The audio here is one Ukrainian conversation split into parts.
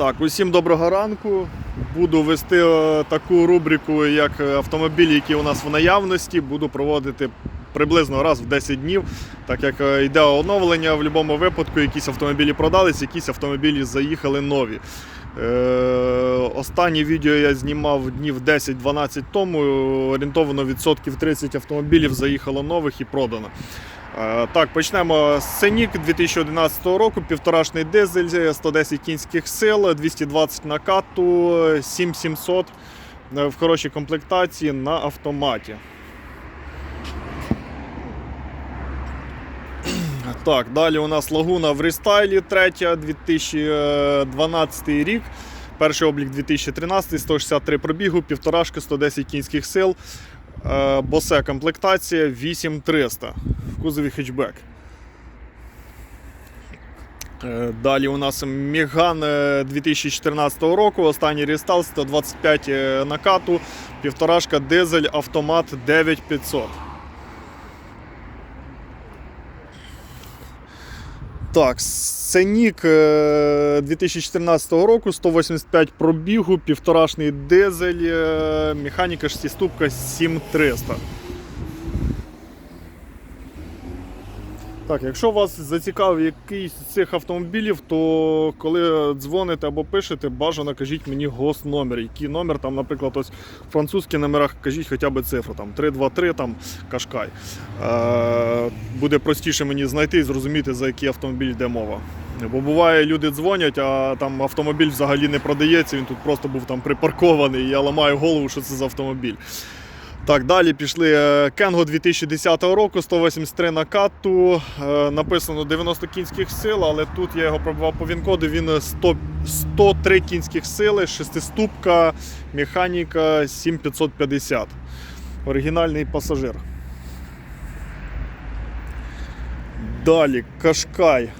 Так, усім доброго ранку. Буду вести е, таку рубрику, як автомобілі, які у нас в наявності. Буду проводити приблизно раз в 10 днів, так як е, йде оновлення в будь-якому випадку, якісь автомобілі продались, якісь автомобілі заїхали нові. Е, останнє відео я знімав днів 10-12 тому. Орієнтовано відсотків 30 автомобілів заїхало нових і продано. Е, Так, почнемо з Сенік 2011 року, півторашний дизель, 110 кінських сил, 220 накату, 7700 е, в хорошій комплектації на автоматі. Так, далі у нас лагуна в рестайлі, третя, 2012 рік. Перший облік 2013, 163 пробігу, півторашка, 110 кінських сил. Е, Босе комплектація 8300 в кузові хетчбек. Е, Далі у нас Міган е, 2014 року, останній рестал 125 е, накату, півторашка дизель, автомат 9500. Так, Сенік е, 2014 року, 185 пробігу, півторашний дизель, е, механіка шестиступка 7300. Так, якщо вас зацікавив якийсь з цих автомобілів, то коли дзвоните або пишете, бажано кажіть мені госномер. Який номер, там, наприклад, ось в французьких номерах кажіть хоча б цифру, там 323, там Кашкай. Е, буде простіше мені знайти і зрозуміти, за який автомобіль йде мова. Бо буває, люди дзвонять, а там автомобіль взагалі не продається, він тут просто був там припаркований, і я ламаю голову, що це за автомобіль. Так, далі пішли е, Кенго 2010 року, 183 накату. Е, Написано 90 кінських сил, але тут я його пробував по він-коду, він 100, 103 кінських сили, шестиступка, механіка 7550. Оригінальний пасажир. Далі Кашкай.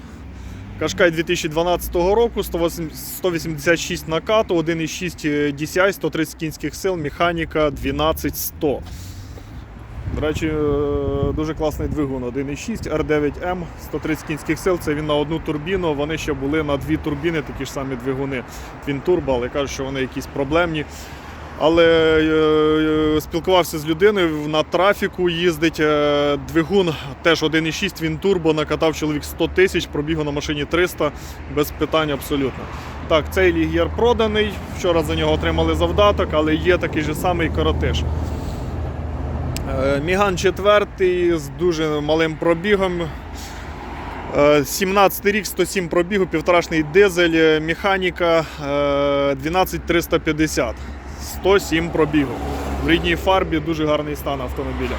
Кашкай 2012 року, 186 накату, 1,6 DCI, 130 кінських сил, механіка 12100. До речі, е, дуже класний двигун 1,6 R9M, 130 кінських сил. Це він на одну турбіну. Вони ще були на дві турбіни, такі ж самі двигуни. Twin Turbo, але кажуть, що вони якісь проблемні. Але е, е, спілкувався з людиною на трафіку, їздить е, двигун теж 1,6 він турбо, накатав чоловік 100 тисяч, пробігу на машині 300, без питань абсолютно. Так, цей лігєр проданий. Вчора за нього отримали завдаток, але є такий же самий коротиш. Міган 4 з дуже малим пробігом. Е, 17 рік, 107 пробігу, півторашний дизель, механіка е, 12350. 107 пробігу. В рідній фарбі дуже гарний стан автомобіля.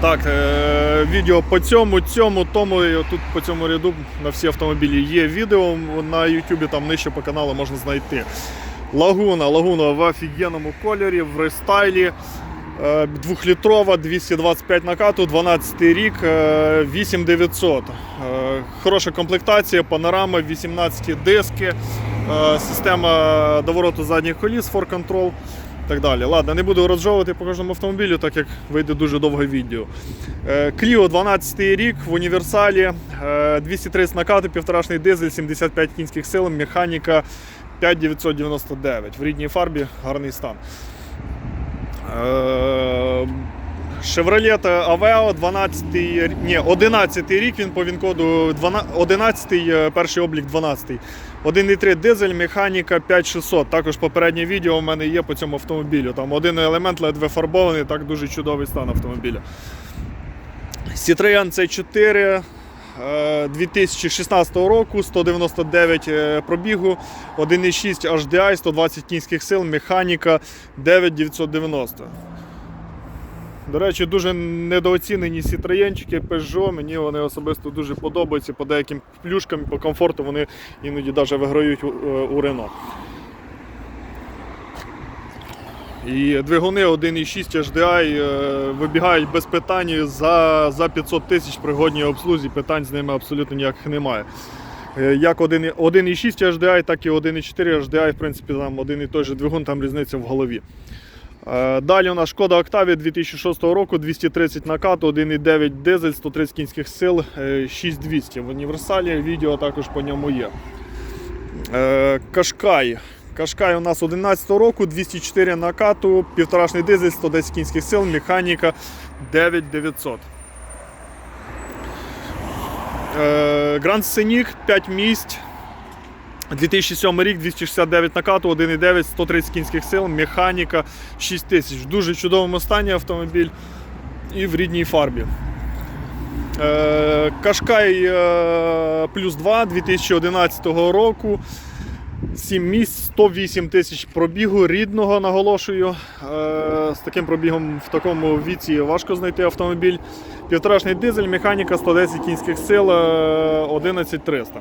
Так, е, відео по цьому, цьому, тому тут по цьому ряду на всі автомобілі є відео на YouTube, там нижче по каналу можна знайти. Лагуна, лагуна в офігенному кольорі, в рестайлі. Е, Двохлітрова, 225 накату, 12 рік, е, 8900. Е, Хороша комплектація, панорама, 18 диски, система довороту задніх коліс, for control так далі. Ладно, не буду розжовувати по кожному автомобілю, так як вийде дуже довге відео. Е, Clio 12 рік в універсалі, е, 230 накату, півторашний дизель, 75 кінських сил, механіка 5999. В рідній фарбі гарний стан. Е, Chevrolet Aveo 12, ні, 11 рік він по він-коду 12 11, е, перший облік 12. 1,3 дизель, механіка 5600. Також попереднє відео у мене є по цьому автомобілю. Там один елемент ледве фарбований, так дуже чудовий стан автомобіля. Citroen C4 е, 2016 року, 199 е, пробігу, 1,6 HDI, 120 кінських сил, механіка 9990. До речі, дуже недооцінені сітроєнчики Peugeot. Мені вони особисто дуже подобаються по деяким плюшкам, по комфорту вони іноді навіть виграють у, у Renault. І двигуни 1,6 HDI е, вибігають без питань за, за 500 тисяч при годній обслузі. Питань з ними абсолютно ніяких немає. Е, Як 1,6 HDI, так і 1,4 HDI, в принципі, там один і той же двигун, там різниця в голові. Е, Далі у нас шкода Octavia 2006 року, 230 накату, 1,9 дизель, 130 кінських сил, е, 6200 в універсалі. Відео також по ньому є. Е, Кашкай. Кашкай у нас 11 року, 204 накату, півторашний дизель, 110 кінських сил, механіка 9900. Е, Гранд Сценік 5 місць. 2007 рік, 269 накату, 1,9, 130 кінських сил, механіка 6 тисяч. В дуже чудовому стані автомобіль і в рідній фарбі. Е, Кашкай е, плюс 2 2011 року. 7 місць, 108 тисяч пробігу рідного, наголошую. Е, з таким пробігом в такому віці важко знайти автомобіль. Півторашний дизель, механіка 110 кінських сил, е, 11300.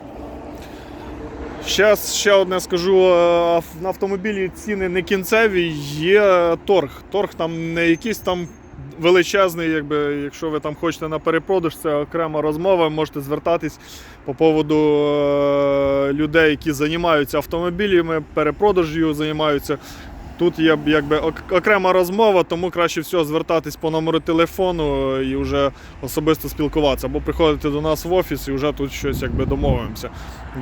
Щас ще одне скажу: е, на автомобілі ціни не кінцеві, є торг. Торг там не якийсь там величезний, якби, якщо ви там хочете на перепродаж, це окрема розмова. Можете звертатись по поводу е, людей, які займаються автомобілями, перепродажю займаються. Тут є якби окрема розмова, тому краще всього звертатись по номеру телефону і вже особисто спілкуватися, або приходити до нас в офіс і вже тут щось якби домовимося.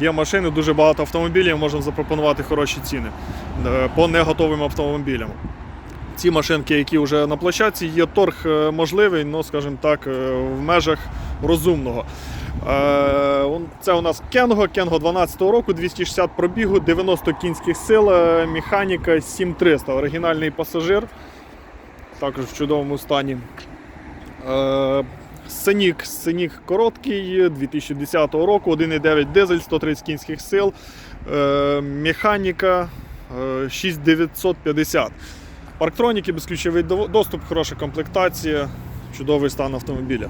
Є машини, дуже багато автомобілів, можемо запропонувати хороші ціни е, по неготовим автомобілям. Ці машинки, які вже на площадці, є торг е, можливий, ну, скажімо так, е, в межах розумного. Е, Це у нас Кенго, Кенго 12 року, 260 пробігу, 90 кінських сил, е, механіка 7300, оригінальний пасажир, також в чудовому стані. Е, Сценік, сценік короткий, 2010 року, 1,9 дизель, 130 кінських сил, механіка е, 6950. Парктроніки, безключовий доступ, хороша комплектація, чудовий стан автомобіля.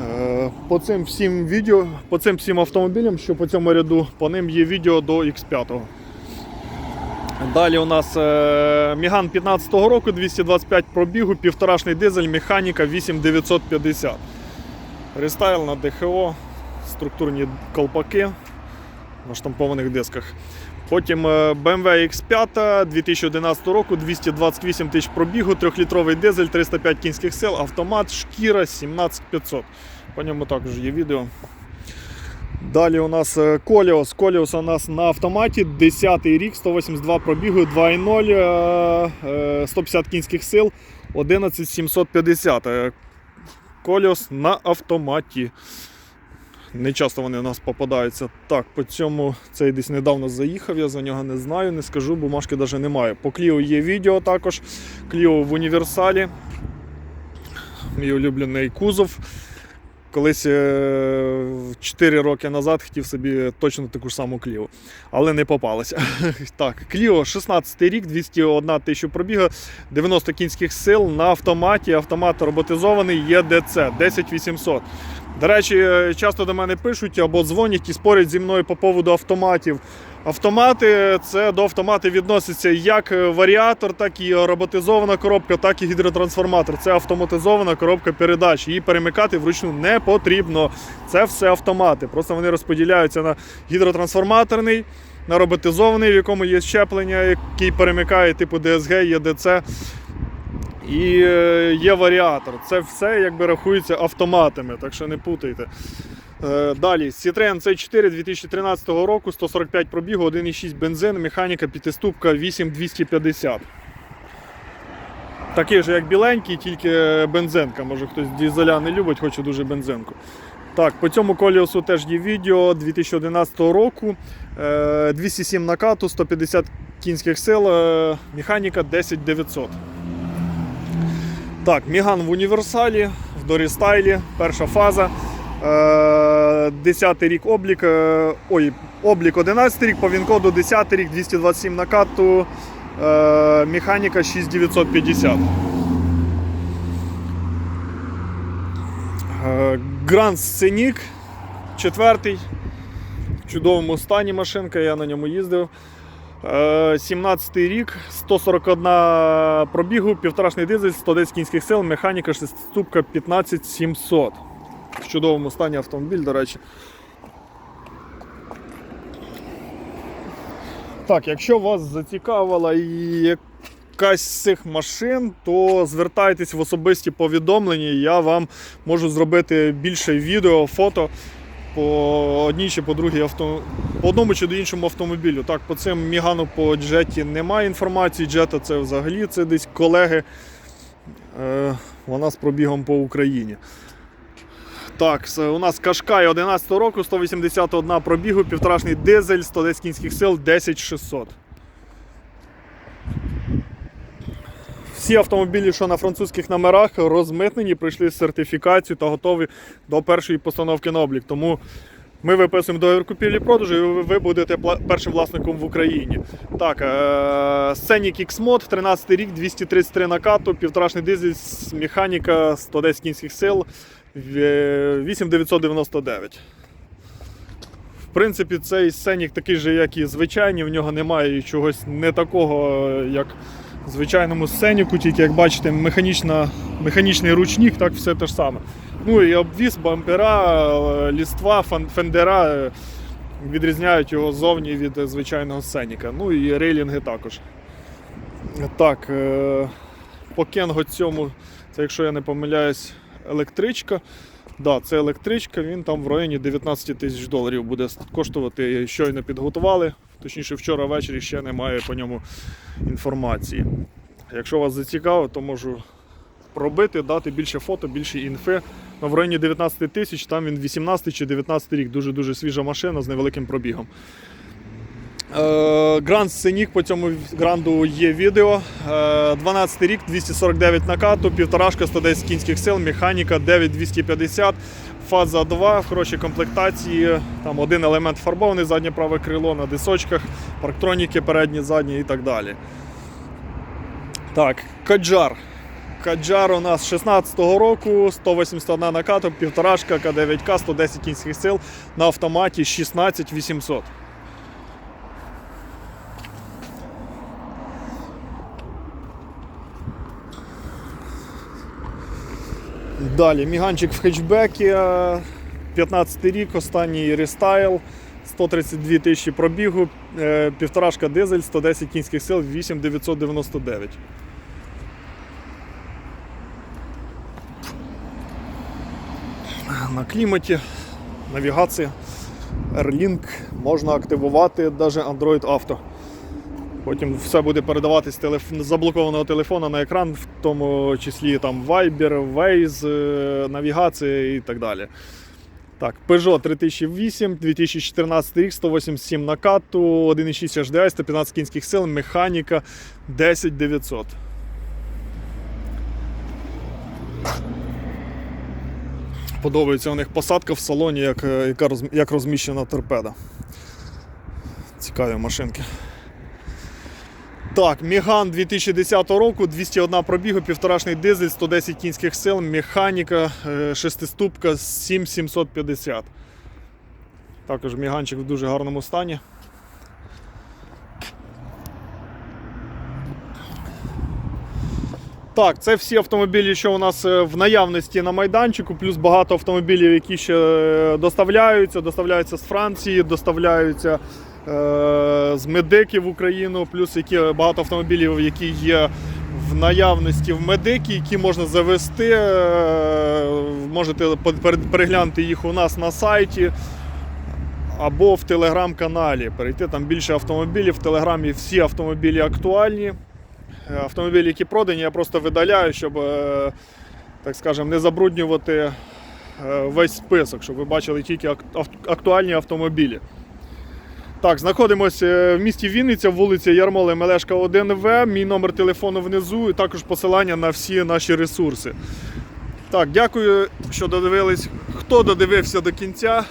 Е, По цим всім відео, по цим всім автомобілям, що по цьому ряду, по ним є відео до X5. Далі у нас е, Міган 15-го року, 225 пробігу, півторашний дизель, механіка 8950. Рестайл на ДХО, структурні колпаки на штампованих дисках. Потім е, BMW X5 2011 року, 228 тисяч пробігу, 3-літровий дизель, 305 кінських сил, автомат, шкіра 17500. По ньому також є відео. Далі у нас е, Коліос. Коліос у нас на автоматі, 10 рік, 182 пробігу, 2.0, е, е, 150 кінських сил, 11750. Е, Коліос на автоматі. Не часто вони у нас попадаються. Так, по цьому цей десь недавно заїхав, я за нього не знаю, не скажу, бумажки навіть немає. По Кліо є відео також. Кліо в універсалі. Мій улюблений кузов. Колись 4 роки назад хотів собі точно таку ж саму Кліо, але не попалося. Так, Кліо 16 рік, 201 тисяча пробіга, 90 кінських сил на автоматі. Автомат роботизований ЄДЦ 10800. До речі, е, часто до мене пишуть або дзвонять і спорять зі мною по поводу автоматів. Автомати це до автоматів відноситься як е, варіатор, так і роботизована коробка, так і гідротрансформатор. Це автоматизована коробка передач. Її перемикати вручну не потрібно. Це все автомати. Просто вони розподіляються на гідротрансформаторний, на роботизований, в якому є щеплення, який перемикає типу DSG, ЄДЦ. І е, є варіатор. Це все якби рахується автоматами, так що не путайте. Е, Далі, Citroen C4 2013 року, 145 пробігу, 1,6 бензин, механіка п'ятиступка 8250. Такий же, як біленький, тільки бензинка. Може хтось дізеля не любить, хоче дуже бензинку. Так, по цьому коліосу теж є відео 2011 року. Е, 207 накату, 150 кінських сил, е, механіка 10900. Так, Міган в універсалі, в дорістайлі, перша фаза. Е, 10 рік облік. е, Ой, облік 11 рік, по Вінкоду 10 рік, 227 накату. е, Механіка 6950. Е, Гранд Сценік, четвертий. В чудовому стані машинка, я на ньому їздив. Е, 17 рік, 141 пробігу, півторашний дизель, 110 кінських сил, механіка шестиступка 15700. В чудовому стані автомобіль, до речі. Так, якщо вас зацікавила якась з цих машин, то звертайтесь в особисті повідомлення, я вам можу зробити більше відео, фото по одній чи по другій авто... по одному чи до іншому автомобілю. Так, по цим Мігану по джеті немає інформації. Джета це взагалі це десь колеги. Е, вона з пробігом по Україні. Так, у нас Кашкай 11 року, 181 пробігу, півторашний дизель, 110 кінських сил, 10600. Всі автомобілі, що на французьких номерах, розмитнені, пройшли сертифікацію та готові до першої постановки на облік. Тому ми виписуємо договір купівлі-продажу, і ви- будете першим власником в Україні. Так, е- Scenic X-Mod, 13 рік, 233 накату, півторашний дизель, механіка, 110 кінських сил, 8999. В принципі, цей Scenic такий же, як і звичайний, в нього немає чогось не такого, як звичайному Сценіку, тільки як бачите, механічна, механічний ручник, так все те ж саме. Ну і обвіз, бампера, е, ліства, фендера е, відрізняють його зовні від е, звичайного Сценіка. Ну і рейлінги також. Так, по Кенго цьому, це якщо я не помиляюсь, електричка. Да, це електричка, він там в районі 19 тисяч доларів буде коштувати. Щойно підготували. Точніше, вчора ввечері ще немає по ньому інформації. Якщо вас зацікавить, то можу пробити, дати більше фото, більше інфи. Ну, в районі 19 тисяч, там він 18 чи 19 рік, дуже-дуже свіжа машина з невеликим пробігом. Е, Гранд Сценік по цьому гранду є відео. Е, 12 рік, 249 накату, півторашка 110 кінських сил, механіка 9250, фаза 2 хороші комплектації. Там один елемент фарбований, заднє праве крило на дисочках, парктроніки передні, задні і так далі. Так, Каджар. Каджар у нас 16-го року, 181 накату, півторашка, К9К, 110 кінських сил на автоматі 16800. Далі міганчик в хетчбекі, е, 15 рік, останній рестайл, 132 тисячі пробігу, е, півторашка дизель, 110 кінських сил, 8999. На кліматі, навігація, Airlink, можна активувати навіть Android Auto. Потім все буде передаватись телеф... з заблокованого телефона на екран, в тому числі там Viber, Waze, е, навігація і так далі. Так, Peugeot 3008, 2014 рік, 187 накату, 1,6 HDI, 115 кінських сил, механіка 10900. Подобається у них посадка в салоні, як, е, як розміщена торпеда. Цікаві машинки. Так, Міган 2010 року, 201 пробігу, півторашний дизель, 110 кінських сил, механіка, е, шестиступка 7750. Також Міганчик в дуже гарному стані. Так, це всі автомобілі, що у нас е, в наявності на майданчику, плюс багато автомобілів, які ще е, доставляються, доставляються з Франції, доставляються з медики в Україну, плюс які, багато автомобілів, які є в наявності в медики, які можна завести. е, Можете переглянути їх у нас на сайті або в телеграм-каналі. Перейти там більше автомобілів. В телеграмі всі автомобілі актуальні. Е, Автомобілі, які продані, я просто видаляю, щоб, е, так скажемо, не забруднювати е, весь список, щоб ви бачили тільки актуальні автомобілі. Так, знаходимося в місті Вінниця, вулиця Ярмоли Мелешка 1В. Мій номер телефону внизу і також посилання на всі наші ресурси. Так, дякую, що додивились. Хто додивився до кінця?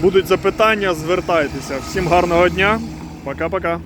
Будуть запитання, звертайтеся. Всім гарного дня. Пока-пока.